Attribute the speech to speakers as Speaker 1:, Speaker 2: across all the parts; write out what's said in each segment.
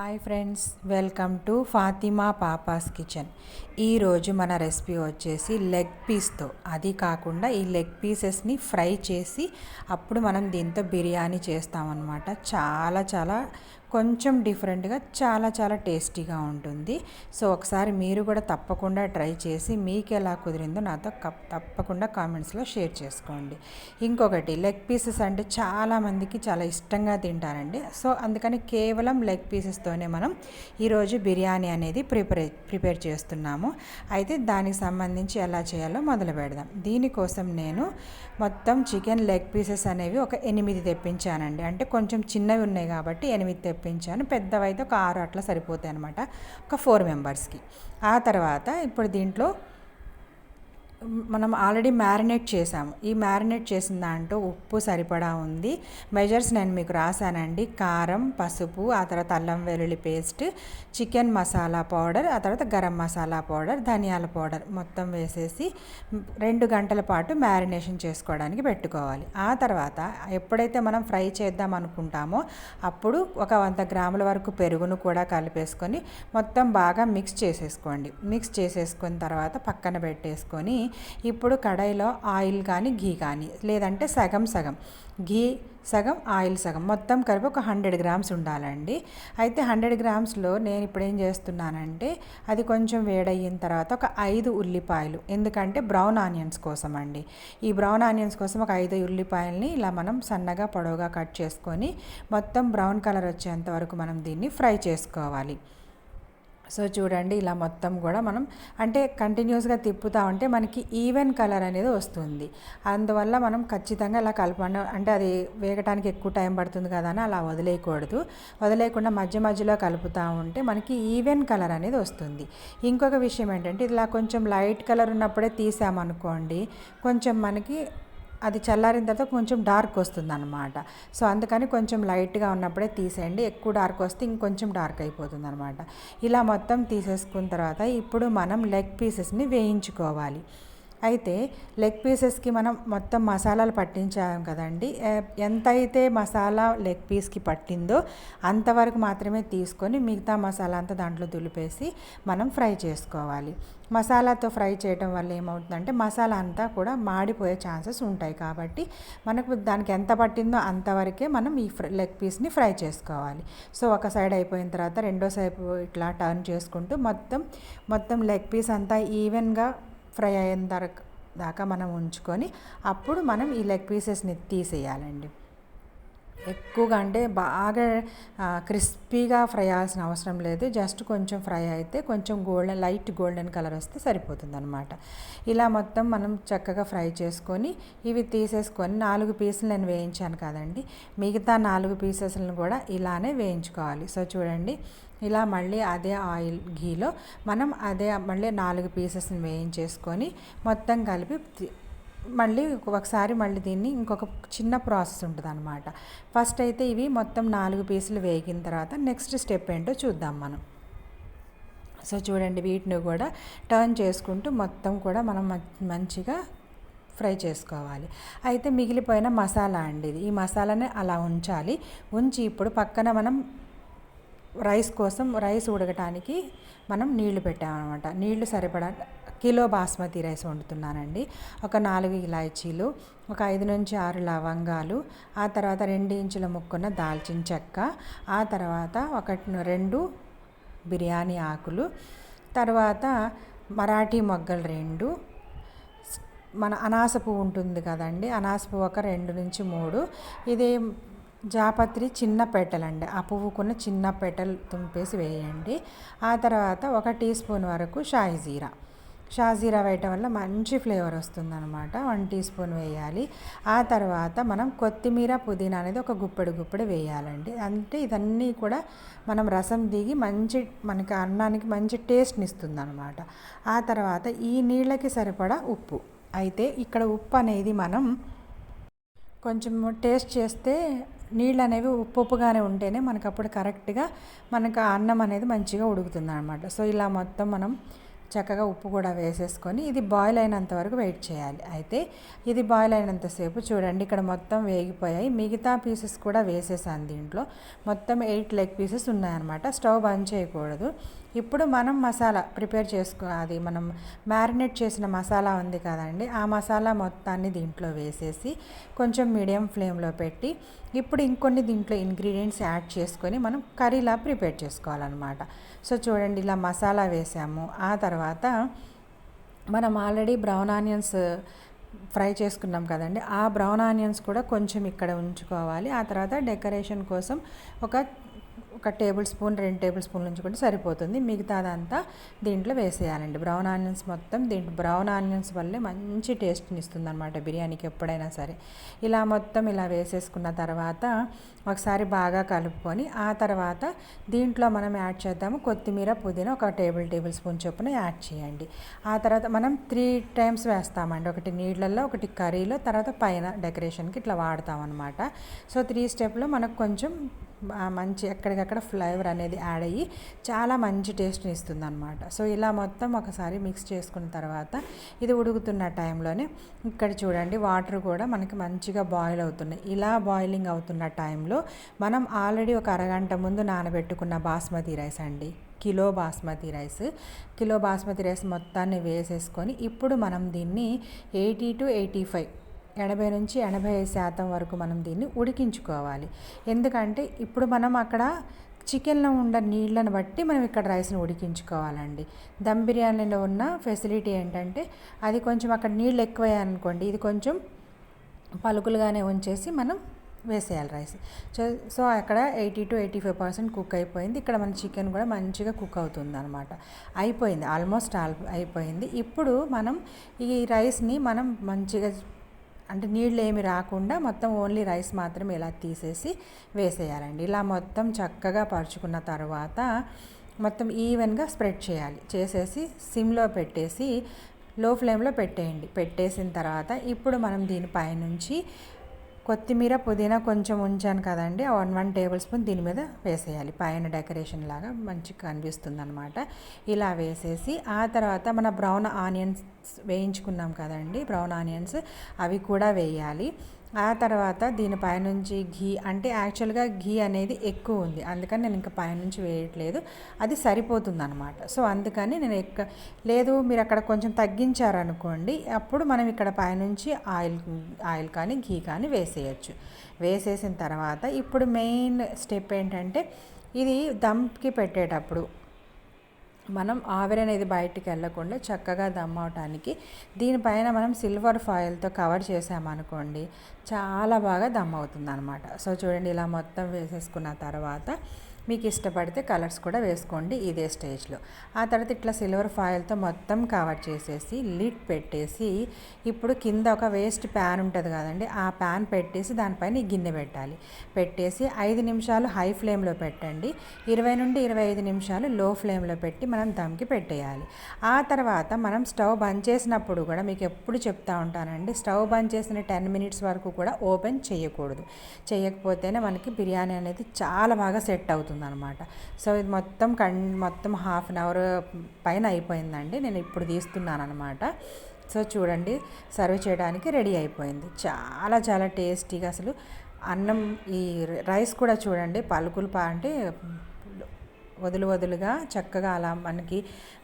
Speaker 1: Hi friends welcome to Fatima papa's kitchen ఈరోజు మన recipe వచ్చేసి లెగ్ పీస్తో అది కాకుండా ఈ లెగ్ పీసెస్ని ఫ్రై చేసి అప్పుడు మనం దీంతో బిర్యానీ చేస్తామన్నమాట. చాలా చాలా కొంచెం డిఫరెంట్గా చాలా చాలా టేస్టీగా ఉంటుంది. సో ఒకసారి మీరు కూడా తప్పకుండా ట్రై చేసి మీకు ఎలా కుదిరిందో నాతో కప్ తప్పకుండా కామెంట్స్లో షేర్ చేసుకోండి. ఇంకొకటి లెగ్ పీసెస్ అంటే చాలామందికి చాలా ఇష్టంగా తింటారండి. సో అందుకని కేవలం లెగ్ పీసెస్తోనే మనం ఈరోజు బిర్యానీ అనేది ప్రిపేర్ ప్రిపేర్ చేస్తున్నాము. అయితే దానికి సంబంధించి ఎలా చేయాలో మొదలు పెడదాం. దీనికోసం నేను మొత్తం చికెన్ లెగ్ పీసెస్ అనేవి ఒక ఎనిమిది తెప్పించానండి. అంటే కొంచెం చిన్నవి ఉన్నాయి కాబట్టి ఎనిమిది తెప్పించాను పెద్దవైతే ఒక ఆరు అట్లా సరిపోతాయి అనమాట ఒక ఫోర్ మెంబర్స్కి. ఆ తర్వాత ఇప్పుడు దీంట్లో మనం ఆల్రెడీ మ్యారినేట్ చేసాము. ఈ మ్యారినేట్ చేసిన దాంట్లో ఉప్పు సరిపడా ఉంది. మెజర్స్ నేను మీకు రాశానండి. కారం పసుపు ఆ తర్వాత అల్లం వెల్లుల్లి పేస్ట్ చికెన్ మసాలా పౌడర్ ఆ తర్వాత గరం మసాలా పౌడర్ ధనియాల పౌడర్ మొత్తం వేసేసి రెండు గంటల పాటు మ్యారినేషన్ చేసుకోవడానికి పెట్టుకోవాలి. ఆ తర్వాత ఎప్పుడైతే మనం ఫ్రై చేద్దాం అనుకుంటామో అప్పుడు ఒక వంద గ్రాముల వరకు పెరుగును కూడా కలిపేసుకొని మొత్తం బాగా మిక్స్ చేసేసుకోండి. మిక్స్ చేసేసుకున్న తర్వాత పక్కన పెట్టేసుకొని ఇప్పుడు కడాయిలో ఆయిల్ కానీ ఘీ కానీ లేదంటే సగం సగం. ఘీ సగం ఆయిల్ సగం. మొత్తం కలిపి ఒక హండ్రెడ్ గ్రామ్స్ ఉండాలండి. అయితే హండ్రెడ్ గ్రామ్స్లో నేను ఇప్పుడు ఏం చేస్తున్నానంటే అది కొంచెం వేడయిన తర్వాత ఒక ఐదు ఉల్లిపాయలు ఎందుకంటే బ్రౌన్ ఆనియన్స్ కోసం అండి ఈ బ్రౌన్ ఆనియన్స్ కోసం ఒక ఐదు ఉల్లిపాయలని ఇలా మనం సన్నగా పొడవుగా కట్ చేసుకొని మొత్తం బ్రౌన్ కలర్ వచ్చేంత వరకు మనం దీన్ని ఫ్రై చేసుకోవాలి. సో చూడండి ఇలా మొత్తం కూడా మనం అంటే కంటిన్యూస్గా తిప్పుతా ఉంటే మనకి ఈవెన్ కలర్ అనేది వస్తుంది. అందువల్ల మనం ఖచ్చితంగా ఇలా కలపండి అంటే అది వేగటానికి ఎక్కువ టైం పడుతుంది కదా అని అలా వదిలేయకూడదు. వదిలేయకుండా మధ్య మధ్యలో కలుపుతూ ఉంటే మనకి ఈవెన్ కలర్ అనేది వస్తుంది. ఇంకొక విషయం ఏంటంటే ఇలా కొంచెం లైట్ కలర్ ఉన్నప్పుడే తీసామనుకోండి కొంచెం మనకి అది చల్లారిన తర్వాత కొంచెం డార్క్ వస్తుంది అనమాట సో అందుకని కొంచెం లైట్గా ఉన్నప్పుడే తీసేయండి. ఎక్కువ డార్క్ వస్తే ఇంకొంచెం డార్క్ అయిపోతుంది అనమాట ఇలా మొత్తం తీసేసుకున్న తర్వాత ఇప్పుడు మనం లెగ్ పీసెస్ని వేయించుకోవాలి. అయితే లెగ్ పీసెస్కి మనం మొత్తం మసాలాలు పట్టించాం కదండి. ఎంత అయితే మసాలా లెగ్ పీస్కి పట్టిందో అంతవరకు మాత్రమే తీసుకొని మిగతా మసాలా అంతా దాంట్లో దులిపేసి మనం ఫ్రై చేసుకోవాలి. మసాలాతో ఫ్రై చేయడం వల్ల ఏమవుతుందంటే మసాలా అంతా కూడా మాడిపోయే ఛాన్సెస్ ఉంటాయి కాబట్టి మనకు దానికి ఎంత పట్టిందో అంతవరకే మనం ఈ లెగ్ పీస్ని ఫ్రై చేసుకోవాలి. సో ఒక సైడ్ అయిపోయిన తర్వాత రెండో సైడ్ ఇట్లా టర్న్ చేసుకుంటూ మొత్తం మొత్తం లెగ్ పీస్ అంతా ఈవెన్గా ఫ్రై అయిన దాకా దాకా మనం ఉంచుకొని అప్పుడు మనం ఈ లెగ్ పీసెస్ని తీసేయాలండి. ఎక్కువగా అంటే బాగా క్రిస్పీగా ఫ్రై అవ్వాల్సిన అవసరం లేదు. జస్ట్ కొంచెం ఫ్రై అయితే కొంచెం గోల్డెన్ లైట్ గోల్డెన్ కలర్ వస్తే సరిపోతుంది అనమాట ఇలా మొత్తం మనం చక్కగా ఫ్రై చేసుకొని ఇవి తీసేసుకొని నాలుగు పీసులు నేను వేయించాను కదండి. మిగతా నాలుగు పీసెస్లను కూడా ఇలానే వేయించుకోవాలి. సో చూడండి ఇలా మళ్ళీ అదే ఆయిల్ ఘీలో మనం అదే మళ్ళీ నాలుగు పీసెస్ని వేయించేసుకొని మొత్తం కలిపి మళ్ళీ ఒకసారి మళ్ళీ దీన్ని ఇంకొక చిన్న ప్రాసెస్ ఉంటుంది అనమాట ఫస్ట్ అయితే ఇవి మొత్తం నాలుగు పీసులు వేగిన తర్వాత నెక్స్ట్ స్టెప్ ఏంటో చూద్దాం మనం. సో చూడండి వీటిని కూడా టర్న్ చేసుకుంటూ మొత్తం కూడా మనం మంచిగా ఫ్రై చేసుకోవాలి. అయితే మిగిలిపోయిన మసాలా అండి ఇది. ఈ మసాలాని అలా ఉంచాలి. ఉంచి ఇప్పుడు పక్కన మనం రైస్ కోసం రైస్ ఉడకటానికి మనం నీళ్ళు పెట్టామన్నమాట. నీళ్ళు సరిపడా కిలో బాస్మతి రైస్ వండుతున్నానండి. ఒక నాలుగు ఇలాచీలు ఒక ఐదు నుంచి ఆరు లవంగాలు ఆ తర్వాత రెండు ఇంచుల ముక్కున్న దాల్చిన చెక్క ఆ తర్వాత ఒక రెండు బిర్యానీ ఆకులు తర్వాత మరాఠీ మొగ్గలు రెండు మన అనాస పువ్వు ఉంటుంది కదండి అనాస పువ్వు ఒక రెండు నుంచి మూడు. ఇది జాపత్రి చిన్న పెట్టలండి ఆ పువ్వుకున్న చిన్న పెట్టలు తుంపేసి వేయండి. ఆ తర్వాత ఒక టీ స్పూన్ వరకు షాయి జీరా. షాజీరా వేయటం వల్ల మంచి ఫ్లేవర్ వస్తుందన్నమాట. వన్ టీ స్పూన్ వేయాలి. ఆ తర్వాత మనం కొత్తిమీర పుదీనా అనేది ఒక గుప్పెడు గుప్పెడు వేయాలండి. అంటే ఇదన్నీ కూడా మనం రసం దిగి మంచి మనకి అన్నానికి మంచి టేస్ట్ని ఇస్తుంది అనమాట ఆ తర్వాత ఈ నీళ్ళకి సరిపడా ఉప్పు. అయితే ఇక్కడ ఉప్పు అనేది మనం కొంచెం టేస్ట్ చేస్తే నీళ్ళు అనేవి ఉప్పు ఉప్పుగానే ఉంటేనే మనకు అప్పుడు కరెక్ట్గా మనకు అన్నం అనేది మంచిగా ఉడుకుతుంది అనమాట సో ఇలా మొత్తం మనం చక్కగా ఉప్పు కూడా వేసేసుకొని ఇది బాయిల్ అయినంత వరకు వెయిట్ చేయాలి. అయితే ఇది బాయిల్ అయినంతసేపు చూడండి ఇక్కడ మొత్తం వేగిపోయాయి. మిగతా పీసెస్ కూడా వేసేసాను దీంట్లో. మొత్తం ఎయిట్ లెగ్ పీసెస్ ఉన్నాయన్నమాట. స్టవ్ బంద్ చేయకూడదు. ఇప్పుడు మనం మసాలా ప్రిపేర్ చేసుకో అది మనం మ్యారినేట్ చేసిన మసాలా ఉంది కదండి ఆ మసాలా మొత్తాన్ని దీంట్లో వేసేసి కొంచెం మీడియం ఫ్లేమ్లో పెట్టి ఇప్పుడు ఇంకొన్ని దీంట్లో ఇంగ్రీడియంట్స్ యాడ్ చేసుకొని మనం కర్రీలా ప్రిపేర్ చేసుకోవాలన్నమాట. సో చూడండి ఇలా మసాలా వేసాము. ఆ తర్వాత మనం ఆల్రెడీ బ్రౌన్ ఆనియన్స్ ఫ్రై చేసుకున్నాం కదండి ఆ బ్రౌన్ ఆనియన్స్ కూడా కొంచెం ఇక్కడ ఉంచుకోవాలి. ఆ తర్వాత డెకరేషన్ కోసం ఒక ఒక టేబుల్ స్పూన్ రెండు టేబుల్ స్పూన్లు ఉంచుకుంటే సరిపోతుంది. మిగతాదంతా దీంట్లో వేసేయాలండి. బ్రౌన్ ఆనియన్స్ మొత్తం దీంట్లో బ్రౌన్ ఆనియన్స్ వల్లే మంచి టేస్ట్ని ఇస్తుంది అనమాట బిర్యానీకి ఎప్పుడైనా సరే. ఇలా మొత్తం ఇలా వేసేసుకున్న తర్వాత ఒకసారి బాగా కలుపుకొని ఆ తర్వాత దీంట్లో మనం యాడ్ చేద్దాము కొత్తిమీర పుదీనా ఒక టేబుల్ టేబుల్ స్పూన్ చొప్పున యాడ్ చేయండి. ఆ తర్వాత మనం త్రీ టైమ్స్ వేస్తామండి. ఒకటి నీళ్ళల్లో ఒకటి కర్రీలో తర్వాత పైన డెకరేషన్కి ఇట్లా వాడతాం అనమాట సో త్రీ స్టెప్లో మనకు కొంచెం మంచి ఎక్కడికక్కడ ఫ్లేవర్ అనేది యాడ్ అయ్యి చాలా మంచి టేస్ట్ని ఇస్తుంది అనమాట సో ఇలా మొత్తం ఒకసారి మిక్స్ చేసుకున్న తర్వాత ఇది ఉడుకుతున్న టైంలోనే ఇక్కడ చూడండి వాటర్ కూడా మనకి మంచిగా బాయిల్ అవుతున్నాయి. ఇలా బాయిలింగ్ అవుతున్న టైంలో మనం ఆల్రెడీ ఒక అరగంట ముందు నానబెట్టుకున్న బాస్మతి రైస్ అండి. Kilo basmati rice. Kilo basmati rice మొత్తాన్ని వేసేసుకొని ఇప్పుడు మనం దీన్ని ఎయిటీ టు ఎయిటీ ఫైవ్ ఎనభై నుంచి ఎనభై ఐదు శాతం వరకు మనం దీన్ని ఉడికించుకోవాలి. ఎందుకంటే ఇప్పుడు మనం అక్కడ చికెన్లో ఉన్న నీళ్ళను బట్టి మనం ఇక్కడ రైస్ని ఉడికించుకోవాలండి. దమ్ బిర్యానీలో ఉన్న ఫెసిలిటీ ఏంటంటే అది కొంచెం అక్కడ నీళ్ళు ఎక్కువయ్యాయనుకోండి ఇది కొంచెం పలుకులుగానే ఉంచేసి మనం వేసేయాలి రైస్. సో సో అక్కడ eighty to eighty five percent cook అయిపోయింది. ఇక్కడ మన చికెన్ కూడా మంచిగా కుక్ అవుతుంది అనమాట అయిపోయింది ఆల్మోస్ట్ ఆల్ అయిపోయింది. ఇప్పుడు మనం ఈ రైస్ని మనం మంచిగా అంటే నీళ్ళు ఏమి రాకుండా మొత్తం ఓన్లీ రైస్ మాత్రమే ఇలా తీసేసి వేసేయాలండి. ఇలా మొత్తం చక్కగా పరుచుకున్న తర్వాత మొత్తం ఈవెన్గా స్ప్రెడ్ చేయాలి. చేసేసి సిమ్లో పెట్టేసి లో ఫ్లేమ్లో పెట్టేయండి. పెట్టేసిన తర్వాత ఇప్పుడు మనం దీనిపైనుంచి కొత్తిమీర పుదీనా కొంచెం ఉంచాను కదండి. వన్ వన్ టేబుల్ స్పూన్ దీని మీద వేసేయాలి. పైన డెకరేషన్ లాగా మంచిగా కనిపిస్తుంది అనమాట ఇలా వేసేసి ఆ తర్వాత మన బ్రౌన్ ఆనియన్స్ వేయించుకున్నాం కదండి. బ్రౌన్ ఆనియన్స్ అవి కూడా వేయాలి. ఆ తర్వాత దీని పైనుంచి ఘీ అంటే యాక్చువల్గా ఘీ అనేది ఎక్కువ ఉంది. అందుకని నేను ఇంకా పైనుంచి వేయట్లేదు. అది సరిపోతుంది అనమాట సో అందుకని నేను ఎక్క లేదు మీరు అక్కడ కొంచెం తగ్గించారనుకోండి అప్పుడు మనం ఇక్కడ పైనుంచి ఆయిల్ ఆయిల్ కానీ ఘీ కానీ వేసేయచ్చు. వేసేసిన తర్వాత ఇప్పుడు మెయిన్ స్టెప్ ఏంటంటే ఇది దమ్కి పెట్టేటప్పుడు మనం ఆవిరి అనేది బయటికి వెళ్ళకుండా చక్కగా దమ్ అవటానికి దీనిపైన మనం సిల్వర్ ఫాయిల్తో కవర్ చేసామనుకోండి చాలా బాగా దమ్ అవుతుంది అనమాట సో చూడండి ఇలా మొత్తం వేసేసుకున్న తర్వాత మీకు ఇష్టపడితే కలర్స్ కూడా వేసుకోండి ఇదే స్టేజ్లో. ఆ తర్వాత ఇట్లా సిల్వర్ ఫాయిల్తో మొత్తం కవర్ చేసేసి లిడ్ పెట్టేసి ఇప్పుడు కింద ఒక వేస్ట్ ప్యాన్ ఉంటుంది కదండి ఆ ప్యాన్ పెట్టేసి దానిపైన గిన్నె పెట్టాలి. పెట్టేసి ఐదు నిమిషాలు హై ఫ్లేమ్లో పెట్టండి. ఇరవై నుండి ఇరవై ఐదు నిమిషాలు లో ఫ్లేమ్లో పెట్టి మనం దమ్కి పెట్టేయాలి. ఆ తర్వాత మనం స్టవ్ బంద్ చేసినప్పుడు కూడా మీకు ఎప్పుడు చెప్తా ఉంటానండి స్టవ్ బంద్ చేసిన టెన్ మినిట్స్ వరకు కూడా ఓపెన్ చేయకూడదు. చేయకపోతేనే మనకి బిర్యానీ అనేది చాలా బాగా సెట్ అవుతుంది. అనమాట సో ఇది మొత్తం కన్ మొత్తం హాఫ్ అన్ అవర్ పైన అయిపోయిందండి. నేను ఇప్పుడు తీస్తున్నాను అనమాట సో చూడండి సర్వ్ చేయడానికి రెడీ అయిపోయింది. చాలా చాలా టేస్టీగా అసలు అన్నం ఈ రైస్ కూడా చూడండి పలుకులు పా అంటే వదులు వదులుగా చక్కగా అలా మనకి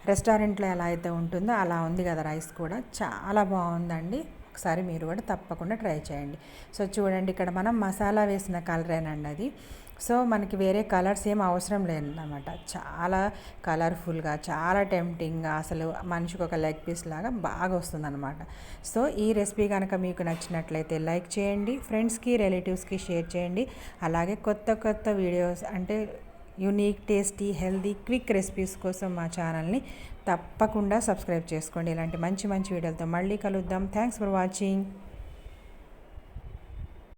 Speaker 1: రెస్టారెంట్లో ఎలా అయితే ఉంటుందో అలా ఉంది కదా రైస్ కూడా. చాలా బాగుందండి. ఒకసారి మీరు కూడా తప్పకుండా ట్రై చేయండి. సో చూడండి ఇక్కడ మనం మసాలా వేసిన కలరేనండి అది. సో మనకి వేరే కలర్స్ ఏం అవసరం లేదన్నమాట. చాలా కలర్ఫుల్గా చాలా టెంప్టింగ్గా అసలు మనిషికి ఒక లెగ్ పీస్ లాగా బాగా వస్తుందన్నమాట. సో ఈ రెసిపీ కనుక మీకు నచ్చినట్లయితే లైక్ చేయండి ఫ్రెండ్స్కి రిలేటివ్స్కి షేర్ చేయండి. అలాగే కొత్త కొత్త వీడియోస్ అంటే unique tasty healthy quick recipes కోసం మా ఛానల్ని తప్పకుండా సబ్స్క్రైబ్ చేసుకోండి. ఇలాంటి మంచి మంచి వీడియోలతో మళ్ళీ కలుద్దాం. Thanks for watching